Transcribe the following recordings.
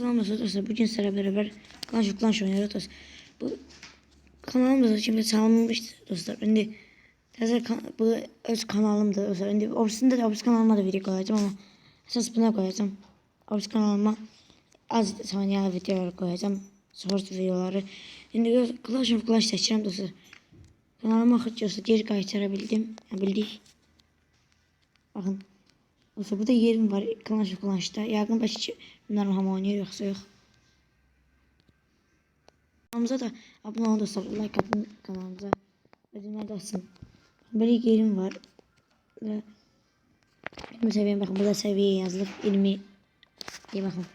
Kanalımızda dostlar bugün sizlerle beraber Clash of Clans oynuyoruz. Bu kanalımızda şimdi salınmıştı dostlar. Şimdi kan bu öz kanalımdır dostlar. İndi obisində də obis kanalıma da video koyacağım ama əsas buna koyacağım. Obis kanalıma az saniyə videolar koyacağım. Short videoları. Göz Clash of Clans seçirəm dostlar. Kanalıma axırcısı geri qaytara bildim. Ha, bildik. Baxın. Dostlar burada yerim var of Clans'ta. Yəqin bəlkə ki, bunların hamı oynayır yoxsa yox. Kanalımıza da abone olun dostlar. Like atın kanalımıza. Ödünler de olsun. Böyle yerim var. Ve benim seviyem bakın burada seviye yazılır. 20 iyi bakın.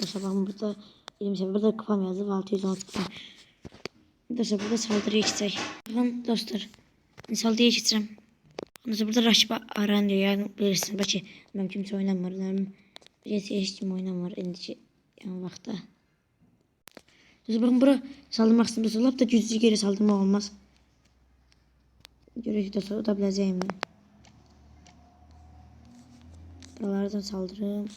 Dostlar bakın burada 20 seviye. Burada kupam yazılır. 616 kupam. Dostlar burada saldırıya geçecek. Bakın dostlar. Saldırıya geçeceğim. Ondan burada rakip aran diyor. Yani bilirsiniz. Belki ben kimse oynamır. Birisi hiç kim oynamır. Endişe yani vakta. Dostlar bakın bura saldırmak istedim. Dostlar lap da cüzü geri saldırma olmaz. Görüşü dostlar o da bileceğim ben. Buralardan saldırırım.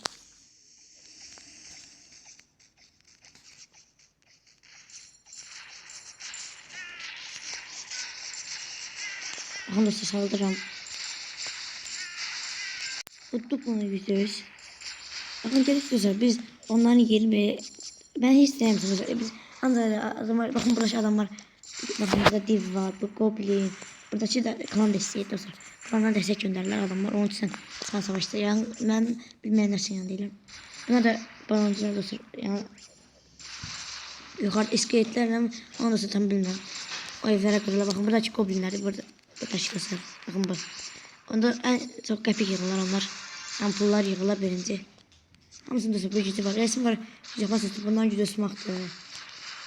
Bakın dostlar saldırırım. Tuttuk bunu yüzde yüz. Bakın dostlar biz onların yerini ben hiç sevmiyorum dostlar. Biz ancak adamlar bakın burada adam var. Bakın burada div var, bu goblin. Buradaki de klan desteği dostlar. Klandan destek gönderirler adamlar. Onun için sen savaşta. Yani ben bilmeyenler yan değilim. Buna da balancılar dostlar. Yani yukarı iskeletlerle onu da tam bilmem. O evlere kırılır. Bakın buradaki goblinler burada. Burada çıkıyorsa. Bakın bu. Onda en çok kapik yığırlar onlar. Ampullar yığırlar birinci. Hamısında da bu gücü var. Resim var. Yapma sesi. Bundan gücü smaktı.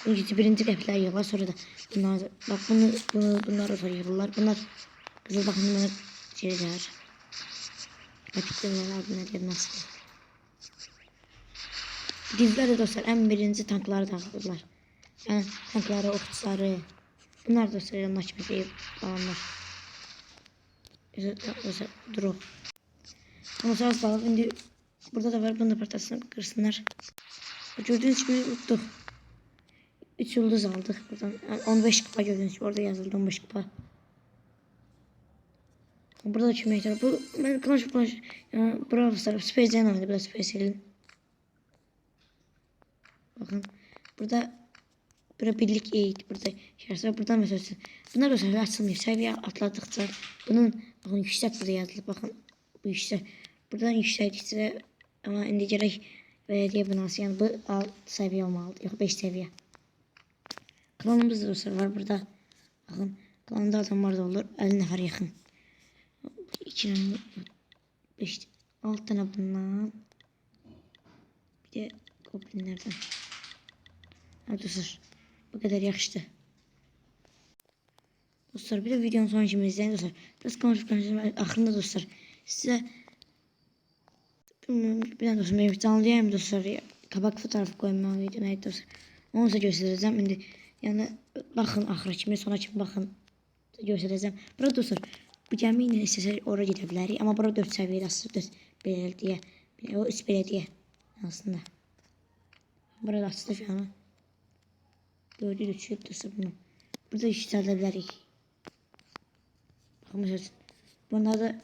Bu gücü birinci kapikler yığırlar. Sonra da bunlar bak bunu bunu bunlar da yığırlar. Bunlar kızıl bakın bunlar şeyler. Kapikler adı ne diye nasıl? Divlər də dostlar ən birinci tankları dağıtırlar. Yəni tankları, okçuları. Bunlar dostlar yanına kimi deyib falanlar. Dostlar durur. Ama sağ sağlık indi burada da var. Bunu da parçasını kırsınlar. Gördüğünüz gibi unuttuk. 3 yıldız aldık buradan. Yani 15 kupa gördüğünüz gibi orada yazıldı 15 kupa. Burada da küme ihtar. Bu ben Clash of Clans yani Brawl Stars Space'den oynadı. Biraz Space'in. Bakın burada burada birlik eğit burada şartlar buradan mesela bunlar da seviye açılmıyor seviye atladıkça bunun bakın yüksek burada yazılı bakın bu yüksek buradan yükseldikçe ama indi gerek belediye binası yani bu alt seviye olmalı yok 5 seviye klanımız da var burada bakın klanda adamlar da olur 50 nefer yakın 2 5 6 tane bundan bir de goblinlerden Hadi dostlar. Bu kadar yakıştı. Dostlar bir de videonun son işimi izleyin dostlar. Biraz konuşmayacağım. Axırında dostlar. Size bir tane dostlar benim canlıyım dostlar. Ya, kabak fotoğrafı video neydi dostlar. Onu da göstereceğim. Şimdi yani bakın axıra kimi sona kimi bakın göstereceğim. Burada dostlar bu gəmi ilə istəsək ora gedə bilərik. Amma bura 4 səviyyədə asılır 4 belediyə. O 3 belediyə aslında. Burada asılır falan. Gördüğünüz için dostlar bunu. Burada yükseltebilirik. Bakın mesela bunlar da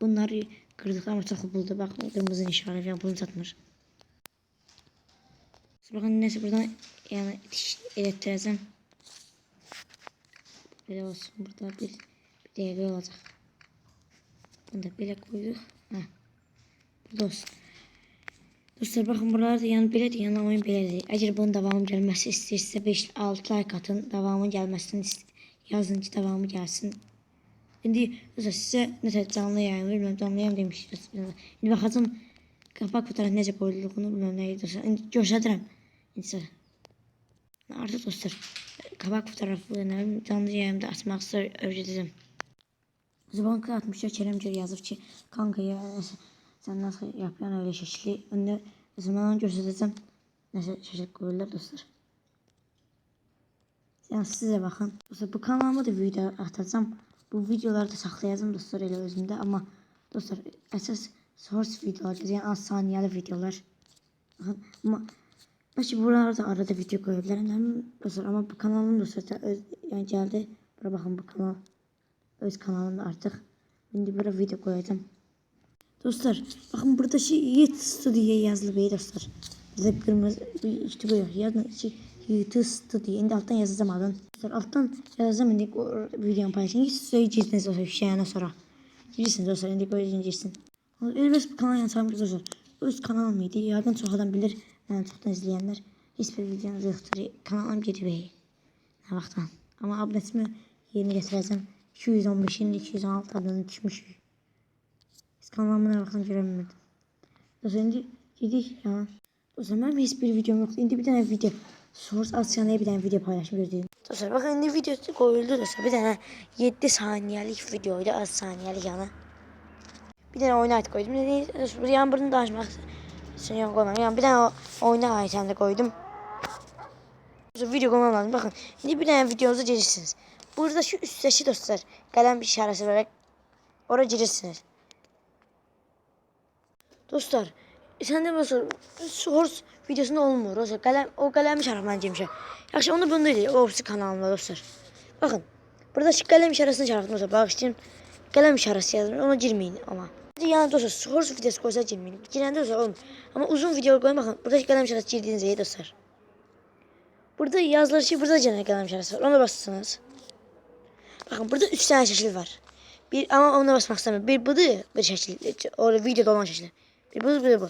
bunları kırdık ama buldu. Bak kırmızı nişanı falan bunu satmır. Bakın neyse buradan yani elektrezem. Böyle olsun burada bir, bir devre olacak. Bunu da böyle koyduk. Ha. Burada olsun. Dostlar baxın buralar da yəni belədir, yəni oyun belədir. Əgər bunun davamı gəlməsi istəyirsə 5-6 like atın, davamı gəlməsini yazın ki, davamı gəlsin. İndi dostlar sizə nəsə canlı yayın, bilmirəm canlı yayın demişdiniz. İndi baxacağım qapaq fotoğrafı necə qoyulduğunu bilmirəm nə idi dostlar. İndi göstərirəm. İndi sizə. Artıq dostlar qabaq fotoğrafı nə bilim, canlı yayımda açmaq sizə öyrədəcəm. Zıbanka atmışlar Keremcir yazır ki kankaya sen nasıl yapıyorsun öyle şişli. Önde o zaman göstereceğim. Nasıl şişlik koyuyorlar dostlar. Yani size bakın. Dostlar bu kanalıma da video atacağım. Bu videoları da saklayacağım dostlar elə özümdə. Ama dostlar əsas source videolar, yəni az saniyəli videolar. Bakın ama Belki buralarda arada video koyabilirim değil dostlar ama bu kanalım dostlar öz, yani geldi. Bura bakın bu kanal öz kanalımda artık. Şimdi buraya video koyacağım. Dostlar bakın burada şey Yiğit Studio yazılı bey dostlar. Bize kırmızı bir işte yok. Yazın şey Yiğit Studio. Şimdi alttan yazacağım. Dostlar alttan yazacağım şimdi o videomu paylaşın. Hiç söyleyeceksiniz şu şeyden sonra. Girirsiniz dostlar şimdi koyacaksınız. Elbette bu kanal yansımış dostlar. Öz kanal mıydı? Yaqın çox adam bilir. Çoxdan izləyənlər. Heç bir videonuz yoxdur. Kanalım gedib. Nə vaxtdan. Amma abunəsimi yeni gətirəcəm. 215-in 216 adını düşmüşük. Biz kanalımı nə vaxtdan görə bilmirdim. Dostlar indi gedik ya. Dostlar mənim heç bir videom yoxdur. İndi bir dənə video. Source Asiyanaya bir dənə video paylaşım gözləyim. Dostlar baxın indi video qoyuldu dostlar. Bir dənə 7 saniyəlik videoydu. Az saniyəlik yəni. Bir tane oyuna ait koydum. Dedi, yağmurunu da açmak için yan koymam. Yani bir tane oyuna ait hem de koydum. Sonra video koymam lazım. Bakın şimdi bir tane videonuzu girirsiniz. Burada şu üstteki dostlar kalem işareti vererek oraya girirsiniz. Dostlar sen de mesela source videosunda olmuyor. Dostlar kalem, o kalem işaretini girmişim. Yaxşı onu bunda değil. O hepsi kanalımda dostlar. Bakın burada şu kalem işaretini işaretini dostlar. Bağışlayın. Kalem işareti yazdım. Ona girmeyin ama. Yani dostlar source videosu koysa girmeyin. Girende dostlar olmuyor. Ama uzun video koyun bakın. Burada kalem işareti girdiğiniz iyi dostlar. Burada yazıları şey burada cennet kalem işareti var. Ona basırsınız. Bakın burada üç tane şekil var. Bir ama ona basmak istemiyorum. Bir budur, bir şekil. Orada videoda olan şekil. Bir budur, bir bu.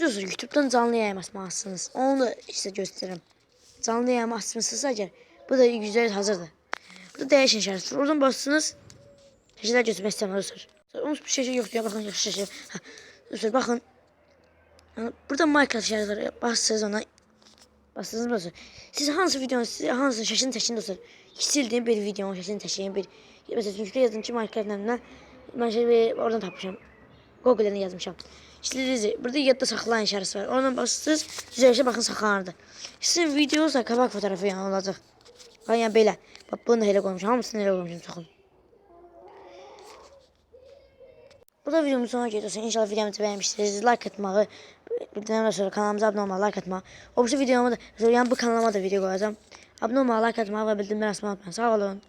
Dostlar YouTube'dan canlı yayın açmalısınız. Onu da size gösteririm. Canlı açmışsınız sadece. Bu da güzel hazırdır. Burada değişen işareti var. Oradan basırsınız. Şəkillər götürmək istəmirəm dostlar. Onun bir şəkil yoxdur ya baxın yaxşı şəkil. Hə. Dostlar baxın. Yəni, burada Minecraft işarəti var. Basırsınız ona. Basırsınız dostlar. Siz hansı videonu, siz hansı şəklini təşkin dostlar. Sildiyin bir videonun şəklini təşkin bir. Məsələn çünki yazdım ki Minecraft nəminə. Mən şey oradan tapmışam. Google-dan yazmışam. İstədiniz burada yadda saxlayın işarəsi var. Oradan basırsınız. Düzəlişə baxın saxlanırdı. Sizin videonuzsa qabaq fotoğrafı yəni olacaq. Bax yəni belə. Bax bunu da elə qoymuşam. Hamısını elə qoymuşam çoxunu. Bu da videomun sonuna geliyorsun. İnşallah videomuzu beğenmişsiniz. Like atmayı, bildirimden sonra kanalımıza abone olmayı, like atmayı. O bu videomu da, yani bu kanalıma da video koyacağım. Abone olmayı, like atmayı ve bildirimleri açmayı unutmayın. Sağ olun.